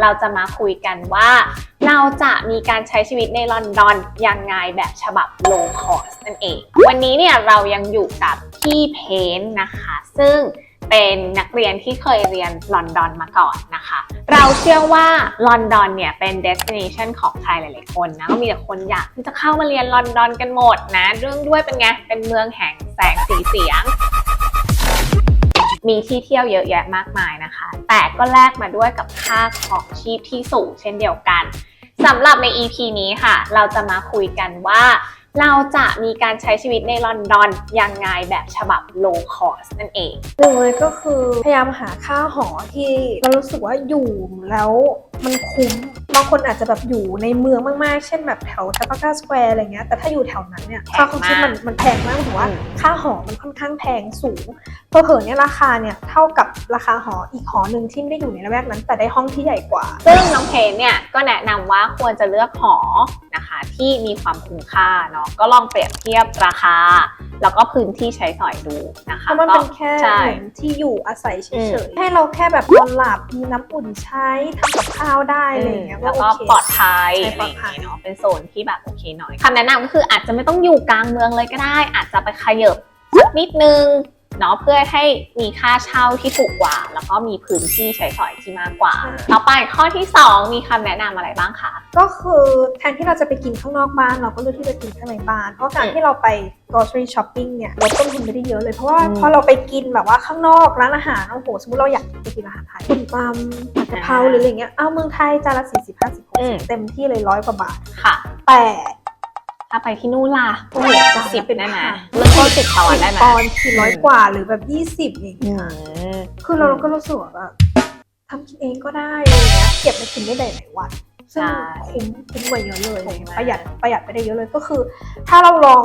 เราจะมาคุยกันว่า เราจะมีการใช้ชีวิตในลอนดอนยังไงแบบฉบับ low cost นั่นเอง วันนี้เนี่ยเรายังอยู่กับพี่เพนนะคะ ซึ่งเป็นนักเรียนที่เคยเรียนลอนดอนมาก่อนนะคะ เราเชื่อว่าลอนดอนเนี่ยเป็น destination ของใครหลาย ๆ คนนะ ก็มีแต่คนอยากที่จะเข้ามาเรียนลอนดอนกันหมดนะ เรื่องด้วยเป็นไง เป็นเมืองแห่งแสงสีเสียง มีที่เที่ยวเยอะแยะมากมายนะคะ แต่ก็แลกมาด้วยกับค่าของชีพที่สูงเช่นเดียวกันสำหรับใน EP นี้ค่ะ เราจะมาคุยกันว่า เราจะมีการใช้ชีวิตในลอนดอนยังไงแบบฉบับ low cost นั่นเองหนึ่งเลยก็คือพยายามหาค่าหอที่เรารู้สึกว่าอยู่แล้วมันคุ้มบางคนอาจจะแบบอยู่ในเมืองมากๆ เช่นแบบแถวทัพพาก้าสแควร์อะไรเงี้ยแต่ถ้าอยู่แถวนั้นเนี่ยแพงค่าของชีพมันมากมันแพงมากถือว่าอืมค่าหอมันค่อนข้างแพงสูงเพอเผลอๆเนี่ยราคาเนี่ยเท่ากับราคาหออีกหอหนึ่งที่ไม่ได้อยู่ในละแวกนั้น แต่ได้ห้องที่ใหญ่กว่า ซึ่งน้องเพนเนี่ยก็แนะนำว่าควรจะเลือกหอนะคะที่มีความคุ้มค่าเนาะก็ลองเปรียบเทียบราคา แล้วก็พื้นที่ใช้สอยดูนะเพคะราะมันเป็นแค่ใช่เหมือนที่อยู่อาศัยเฉอืยมๆให้เราแค่แบบนอนหลับมีน้ำอุ่นใช้ทำกับข้าวได้อะไรอย่างเงี้ยแล้วโอก็เคปลอดภัยใช่อะไรอย่างปลอดภัยเงี้ยเนาะเป็นโซนที่แบบโอเคหน่อยคำแนะนำก็คืออาจจะไม่ต้องอยู่กลางเมืองเลยก็ได้ อาจจะไปขยับสักนิดนึง เนาะเพื่อให้มีค่าเช่าที่ถูกกว่า แล้วก็มีพื้นที่ใช้สอยที่มากกว่า ต่อไปข้อที่ 2 มีคำแนะนำอะไรบ้างคะก็คือแทนที่เราจะไปกินข้างนอกบ้าน เราก็เลือกที่จะกินข้างในบ้าน เพราะการอืมที่เราไป grocery shopping เนี่ยลดต้นทุนไปได้เยอะเลยเพราะว่าอืมพอเราไปกินแบบว่าข้างนอกร้านอาหารโอ้โหสมมติเราอยากไปกินอาหารไทยคุณตำผัดกะเพราอ่าหรืออะไรเงี้ยอ้าวเมืองไทยจานละสี่สิบห้าสิบหกอืสิมบเต็มที่เลยร้อยกว่าบาทค่ะ แต่ ถ้าไปที่นู่นล่ะโอ้โหจานละสิบเป็นได้ไหมพันเริ่มต้นสิบปอนด์ได้ไหมปอนด์สี่ร้อยกว่าหรือแบบยี่สิบอย่างอืเงี้ยมคือเราก็รู้สึกว่าแบบทำกินเองก็ได้อะไรเงี้ยเก็บไปกินได้หลายๆวันซึ่งใช่คุ้มคุ้มกว่าเยอะเลยคุ้มมากประหยัดประหยัดไปได้เยอะเลยก็คือ ถ้าเราลอง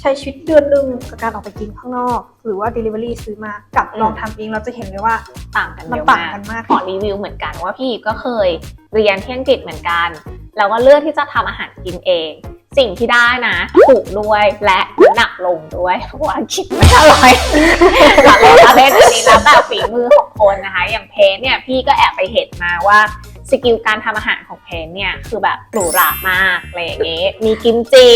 ใช้ชีวิตเดือนหนึ่งกับการออกไปกินข้างนอก หรือว่า Delivery ซื้อมากับลองทำเองเราจะเห็นเลยว่าต่างกันมันเยอะต่างมากกันมากขอรีวิวเหมือนกันว่าพี่ก็เคยเรียนที่อังกฤษเหมือนกัน แล้วก็เลือกที่จะทำอาหารกินเอง สิ่งที่ได้นะถูกด้วยและหนักลงด้วยเพราะว่าคิดไม่อร่อยหลักเลยเล่นอันนี้แล้วแต่ฝีมือของคนนะคะ อย่างเพนเนี่ยพี่ก็แอบไปเห็นมาว่าสกิลการทำอาหารของเพนเนี่ยคือแบบหรูหรามากอะไรอย่างเงี้ยมีกิมจิ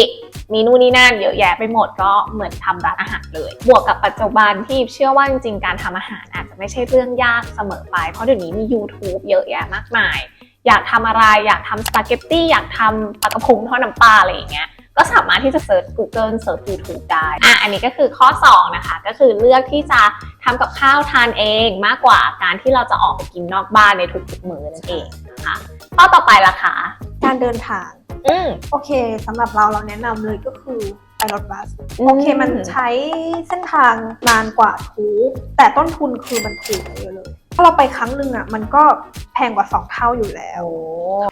มีนู่นนี่นั่นเยอะแยะไปหมดก็เหมือนทำร้านอาหารเลย บวกกับปัจจุบันที่เชื่อว่าจริงๆการทำอาหารอาจจะไม่ใช่เรื่องยากเสมอไป เพราะเดี๋ยวนี้มี YouTube เยอะแยะมากมาย อยากทำอะไร อยากทำสปาเกตตี้อยากทำปลากระพงทอดน้ำปลาอะไรอย่างเงี้ยก็สามารถที่จะเซิร์ช Google เซิร์ช YouTube ได้ อะ อันนี้ก็คือข้อ 2 นะคะ ก็คือเลือกที่จะทำกับข้าวทานเองมากกว่าการที่เราจะออกไปกินนอกบ้านในทุกๆมื้อนั่นเองนะคะข้อต่อไปล่ะคะการเดินทาง อืมโอเคสำหรับเราเราแนะนำเลยก็คือไปรถบัสโอเคมันใช้เส้นทางนานกว่าถูกแต่ต้นทุนคือมันถูกเยอะเลย ถ้าเราไปครั้งหนึ่งอะมันก็แพงกว่า 2 เท่าอยู่แล้วโอ้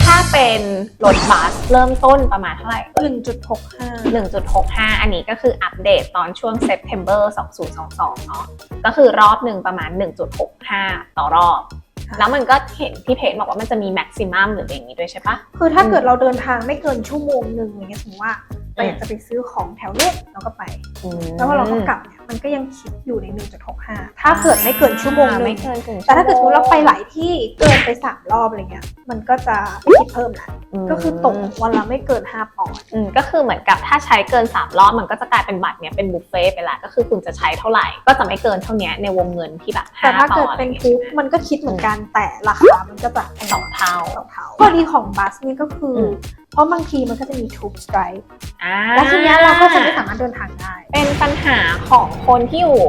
ถ้าเป็นรถบัสเริ่มต้นประมาณเท่าไหร่ 1.65 1.65 อันนี้ก็คืออัปเดตตอนช่วง September 2022 เนาะก็คือรอบหนึ่งประมาณ 1.65 ต่อรอบค่ะแล้วมันก็เห็นพี่เพจบอกว่ามันจะมีแม็กซิมัมหรืออะไรอย่างนี้ด้วยใช่ปะคือถ้าอืมเกิดเราเดินทางไม่เกินชั่วโมงหนึ่งอย่างเงี้ยสมมติว่า เราอยากจะไปซื้อของแถวเนี้ยเราก็ไป แล้วพอเราก็กลับเนี่ยมันก็ยังคิดอยู่ใน 1.65 ถ้าเกิดไม่เกินชั่วโมงหนึไม่งเกินครึ่งแต่ถ้าเกิดสมมติเราไปหลายที่เกินไปสามรอบอะไรเงี้ย มันก็จะไม่คิดเพิ่มละมก็คือตกวันละไม่เกิน 5 ปอนด์อืมก็คือเหมือนกับถ้าใช้เกิน 3 รอบมันก็จะกลายเป็นบัตรเนี่ยเป็นบุฟเฟ่ต์ไปละก็คือคุณจะใช้เท่าไหร่ ก็จะไม่เกินเท่านี้ในวงเงินที่แบบแต่ถ้า5ต่เกิอดอะไรเป็นอย่างทุเงี้ยกมันก็คิดเหมือนกันแต่ราคามันก็จะแพงสองเท่าสองเท่าข้อดีของบัสเนี่ยก็คืออม เพราะบางทีมันก็จะมีทูบสไตร์อ่าแล้วทีเนี้ยเราก็จะไม่สามารถเดินทางได้ เป็นปัญหาของคนที่อยู่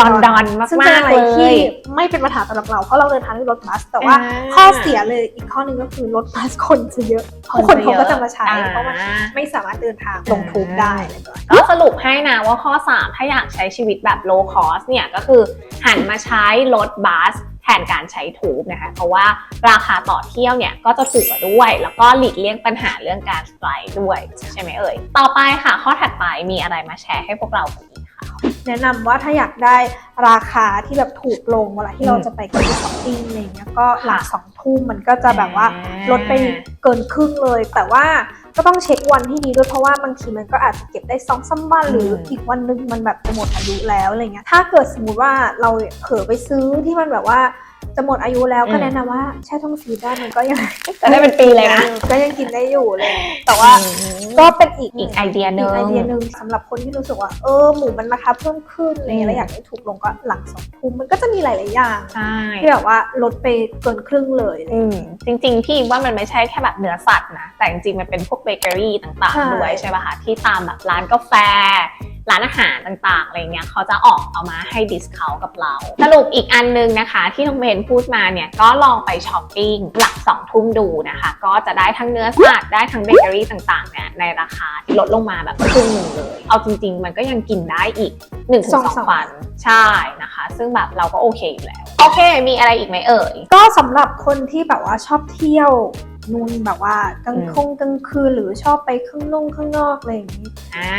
ลอนดอนมซึ่งเป็นากอะไรๆเลที่ยไม่เป็นปัญหาสำหรับเราเพราะเราเดินทางด้วยรถบัส แต่ว่าอ่าข้อเสียเลยอีกข้อหนึงก็คือรถบัสคนจะเยอะเพราะคนเขาก็จะมาใช้เพราะมันอ่าไม่สามารถเดินทางลงทูบได้อะไรแบบนี้ก็สรุปให้นะว่าข้อ 3 ถ้าอยากใช้ชีวิตแบบ low cost เนี่ยก็คือหันมาใช้รถบัสแทนการใช้ทูบนะคะ เพราะว่าราคาต่อเที่ยวเนี่ยก็จะถูกกว่าด้วย แล้วก็หลีกเลี่ยงปัญหาเรื่องการสไตร์ด้วยใช่ไหมเอ่ย ต่อไปค่ะ ข้อถัดไปมีอะไรมาแชร์ให้พวกเรากันอีกคะแนะนำว่าถ้าอยากได้ราคาที่แบบถูกลงเวลาที่เราอืมจะไปกับช้อปปิ้งอะไรเงี้ยก็หลังค่ะสอง ทุ่มมันก็จะแบบว่าอ่าลดไปเกินครึ่งเลย แต่ว่าก็ต้องเช็ควันที่ดีด้วยเพราะว่าบางทีมันก็อาจจะเก็บได้สองสามวันหรืออีกวันหนึงมันแบบจะหมดอายุแล้วอะไรเงี้ยถ้าเกิดสมมุติว่าเราเผลอไปซื้อที่มันแบบว่า จะหมดอายุแล้วก็อืมแนะนำว่าแช่ช่องฟรีซได้มันก็ยังจะได้เป็นปีเลยนะก็ยังกินได้อยู่เลย แต่ว่าอืมก็เป็นอีกอีกไอเดียหนึ่งอีกไอเดียหนึ่งสำหรับคนที่รู้สึกว่าเออหมูมันราคาเพิ่มขึ้นอะไรเงี้ยอืมแล้วอยากให้ถูกลงก็หลังสองทุ่มมันก็จะมีหลายๆอย่างใช่ที่แบบว่าลดไปเกินครึ่งเลยอืมจริงๆพี่ว่ามันไม่ใช่แค่แบบเนื้อสัตว์นะแต่จริงๆมันเป็นพวกเบเกอรี่ต่างใช่ๆด้วยใช่ป่ะคะที่ตามแบบร้านกาแฟ ร้านอาหารต่างๆอะไรเงี้ยเขาจะออกเอามาให้ดิสคาวกับเรา สรุปอีกอันนึงนะคะ ที่น้องเบนพูดมาเนี่ยก็ลองไปช้อปปิ้งหลักสองทุ่มดูนะคะ ก็จะได้ทั้งเนื้อสัตว์ได้ทั้งเบเกอรี่ต่างๆเนี่ยในราคาที่ลดลงมาแบบครึ่งหนึ่งเลย เอาจริง ๆ มันก็ยังกินได้อีก1นถึงสองสสอองงวันใช่นะคะ ซึ่งแบบเราก็โอเคอยู่แล้ว โอเค มีอะไรอีกไหมเอ่ยก็สำหรับคนที่แบบว่าชอบเที่ยว นู่นแบบว่ากลางอืมคงกลางคืนหรือชอบไปข้างนงข้างนอกอะไรอย่างนี้ อ่า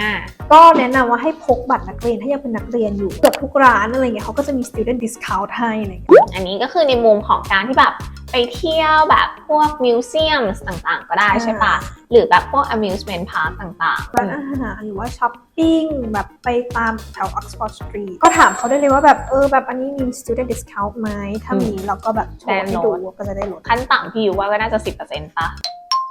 ก็แนะนำว่าให้พกบัตรนักเรียนถ้ายังเป็นนักเรียนอยู่เกือบทุกร้านอะไรเงี้ยเขาก็จะมี student discount ให้อะไรเงี้ยอันนี้ก็คือในมุมของการที่แบบ ไปเที่ยวแบบพวกมิวเซียมต่างๆ ก็ได้ใช่ปะหรือแบบพวก amusement park ต่างๆร้านอาหารหรือว่าช้อปปิ้งแบบไปตามแถว Oxford Street ก็ถามเขาได้เลยว่าแบบเออแบบอันนี้มี student discount ไหมถ้ามีเราก็แบบโชว์ให้ดูก็จะได้ลดขั้นต่ำพี่อยู่ว่าก็น่าจะ 10%ปะ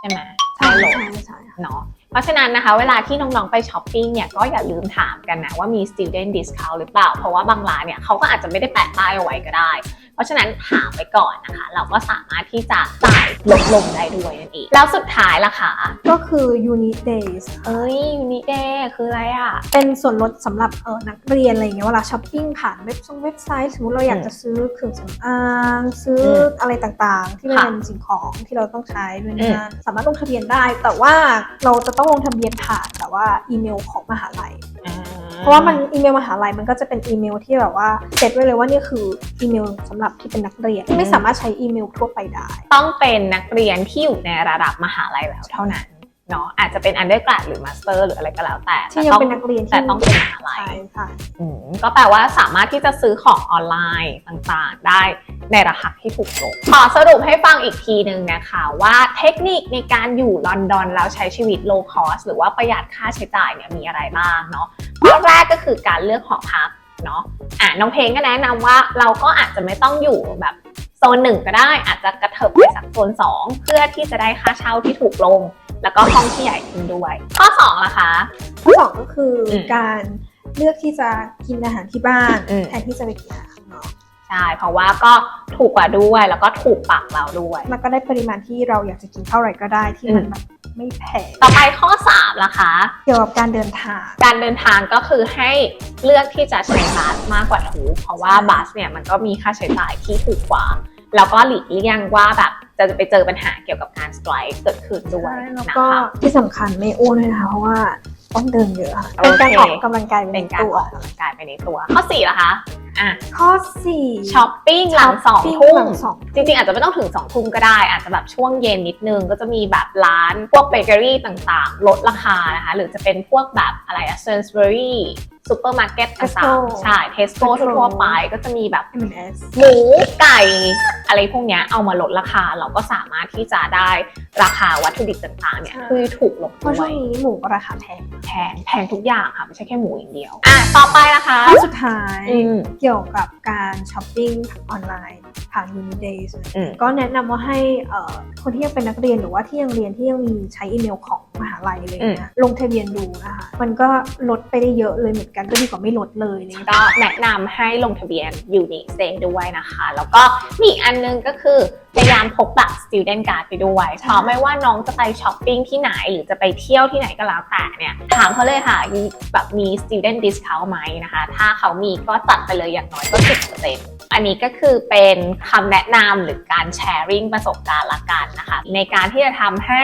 ใช่ไหมใช่ได้ลดใช่ใช่ค่ะเนาะเพราะฉะนั้นนะคะเวลาที่น้องๆไปช้อปปิ้งเนี่ยก็อย่าลืมถามกันนะว่ามี student discount หรือเปล่า เพราะว่าบางร้านเนี่ยเขาก็อาจจะไม่ได้แปะป้ายเอาไว้ก็ได้ เพราะฉะนั้นถามไปก่อนนะคะ เราก็สามารถที่จะจ่ายลดลงได้ด้วยนั่นเองแล้วสุดท้ายล่ะคะก็คือ unit days เอ้ยยูนิเดคืออะไรอะ เป็นส่วนลดสำหรับเออนักเรียนอะไรเงี้ยเวลาช้อปปิ้งผ่านเว็บซงเว็บไซต์สมมติเราอยากจะซื้อเครื่องสำอางซื้ออมอะไรต่างๆ ที่มันค่ะเป็นสิ่งของที่เราต้องใช้ด้วยอืม นะสามารถลงทะเบียนได้ แต่ว่าเราจะต้องลงทะเบียนผ่านแต่ว่าอีเมลของมหาลัย เพราะว่ามันอีเมลมหาลัยมันก็จะเป็นอีเมลที่แบบว่าเซตไว้เลยว่านี่คืออีเมลสำหรับที่เป็นนักเรียนที่ไม่สามารถใช้อีเมลทั่วไปได้ ต้องเป็นนักเรียนที่อยู่ในระดับมหาลัยแล้วเท่านั้น เนาะอาจจะเป็น undergrad หรือ master หรืออะไรก็แล้วแต่ที่ยังแต่ต้องเป็นนักเรียนที่แต่ต้องเป็นมหาลัยใช่ใช่อืมก็แปลว่าสามารถที่จะซื้อของออนไลน์ต่างๆ ได้ในราคาที่ถูกลงขอสรุปให้ฟังอีกทีหนึ่งนะคะว่าเทคนิคในการอยู่ลอนดอนแล้วใช้ชีวิต low cost หรือว่าประหยัดค่าใช้จ่ายเนี่ยมีอะไรบ้างเนาะข้อแรกก็คือการเลือกหอพักเนาะอะน้องเพลงก็แนะนำว่าเราก็อาจจะไม่ต้องอยู่แบบโซนหนึ่งก็ได้อาจจะกระเถิบไปสักโซนสองเพื่อที่จะได้ค่าเช่าที่ถูกลง แล้วก็ห้องที่ใหญ่ขึ้นด้วย ข้อสองล่ะคะ ข้อสองก็คืออมการเลือกที่จะกินอาหารที่บ้านอืม แทนที่จะไปกินอาหารข้างนอกใช่เพราะว่าก็ถูกกว่าด้วยแล้วก็ถูกปากเราด้วย มันก็ได้ปริมาณที่เราอยากจะกินเท่าไหร่ก็ได้ที่มันอืมแบบไม่แพงต่อไปข้อ3ล่ะคะ เกี่ยวกับการเดินทาง การเดินทางก็คือให้เลือกที่จะใช้บัสมากกว่าทูเพราะว่าบัสเนี่ยมันก็มีค่าใช้จ่ายที่ถูกกว่า แล้วก็หลีกเลี่ยงว่าแบบ จะไปเจอปัญหาเกี่ยวกับการสไตรค์เกิดขึ้นด้วยใช่แล้วนะก็คะ ที่สำคัญไม่อ้วนด้วยนะคะเพราะว่าต้องเดินเยอะค่ะโอเคเป็นการออกกำลังกายเป็เป็นนการตัวออกกำลังกายไปในตัว ข้อ4ล่ะคะอะข้อสี่ช้อปปิ้งหลังสองช้อปปิ้ทุ่หลัมงสอง จริงๆ อาจจะไม่ต้องถึง2ทุ่มก็ได้ อาจจะแบบช่วงเย็นนิดนึง ก็จะมีแบบร้านพวกเบเกอรี่ต่างๆ ลดราคานะคะ หรือจะเป็นพวกแบบอะไรอะเซนส์เบอรี่ซูเปอร์มาร์เก็ตต่าง Tesco ๆใช่เทสโก้ Tesco ทั่วๆไปก็จะมีแบบ M&S หมูไก่อะไรพวกเนี้ยเอามาลดราคาเราก็สามารถที่จะได้ราคาวัตถุดิบต่างๆเนี่ยใช่คือถูกลงเพราะด้ช่ววยงนี้หมูก็ราคาแพงแพงแพงทุกอย่างค่ะไม่ใช่แค่หมูอย่างเดียวอะต่อไปนะคะข้อสุดท้ายอืมเกี่ยวกับการช้อปปิ้งออนไลน์ ผ่าน Unidays อืมก็แนะนำว่าให้เอ่อคนที่ยังเป็นนักเรียนหรือว่าที่ยังเรียนที่ยังมีใช้อีเมลของ มหาลัยอะไรอย่างเงี้ยลงทะเบียนดูนะคะมันก็ลดไปได้เยอะเลยเหมือนกันก็ดีกว่าไม่ลดเลยอะไรเลยก็แนะนำให้ลงทะเบียน Unique Stay ด้วยนะคะ แล้วก็มีอีกอันนึงก็คือพยายามพกบัตร Student Card ไปด้วยใช่เพราะไม่ว่าน้องจะไปช้อปปิ้งที่ไหนหรือจะไปเที่ยวที่ไหนก็แล้วแต่เนี่ยถามเขาเลยค่ะมีแบบมี Student Discount ไหมนะคะ ถ้าเขามีก็จัดไปเลยอย่างน้อยก็ 10%อันนี้ก็คือเป็นคำแนะนำหรือการแชร์ริ่งประสบการณ์ละกันนะคะ ในการที่จะทำให้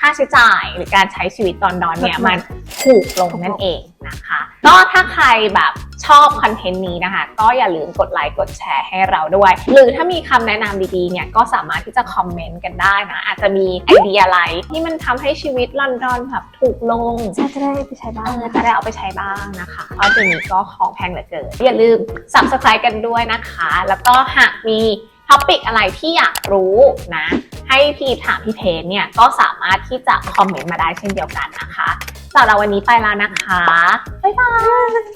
ค่าใช้จ่ายหรือการใช้ชีวิตตอนนอนเนี่ยมันถูกลงนั่นเองนะคะ ก็ถ้าใครแบบชอบคอนเทนต์นี้นะคะ ก็อย่าลืมกดไลค์กดแชร์ให้เราด้วย หรือถ้ามีคำแนะนำดีๆเนี่ยก็สามารถที่จะคอมเมนต์กันได้นะ อาจจะมีไอเดียอะไรที่มันทำให้ชีวิตลอนดอนแบบถูกลงใช่จะได้ไปใช้บ้างเออนะจะคะได้เอาไปใช้บ้างนะคะเพราะเดี๋ยวนี้ก็ของแพงเหลือเกินอย่าลืม subscribe กันด้วยนะคะ แล้วก็หากมีท็อปิกอะไรที่อยากรู้นะ ให้พี่ถามพี่เพนเนี่ยก็สามารถที่จะคอมเมนต์มาได้เช่นเดียวกันนะคะสำหรับวันนี้ไปแล้วนะคะ บ๊ายบาย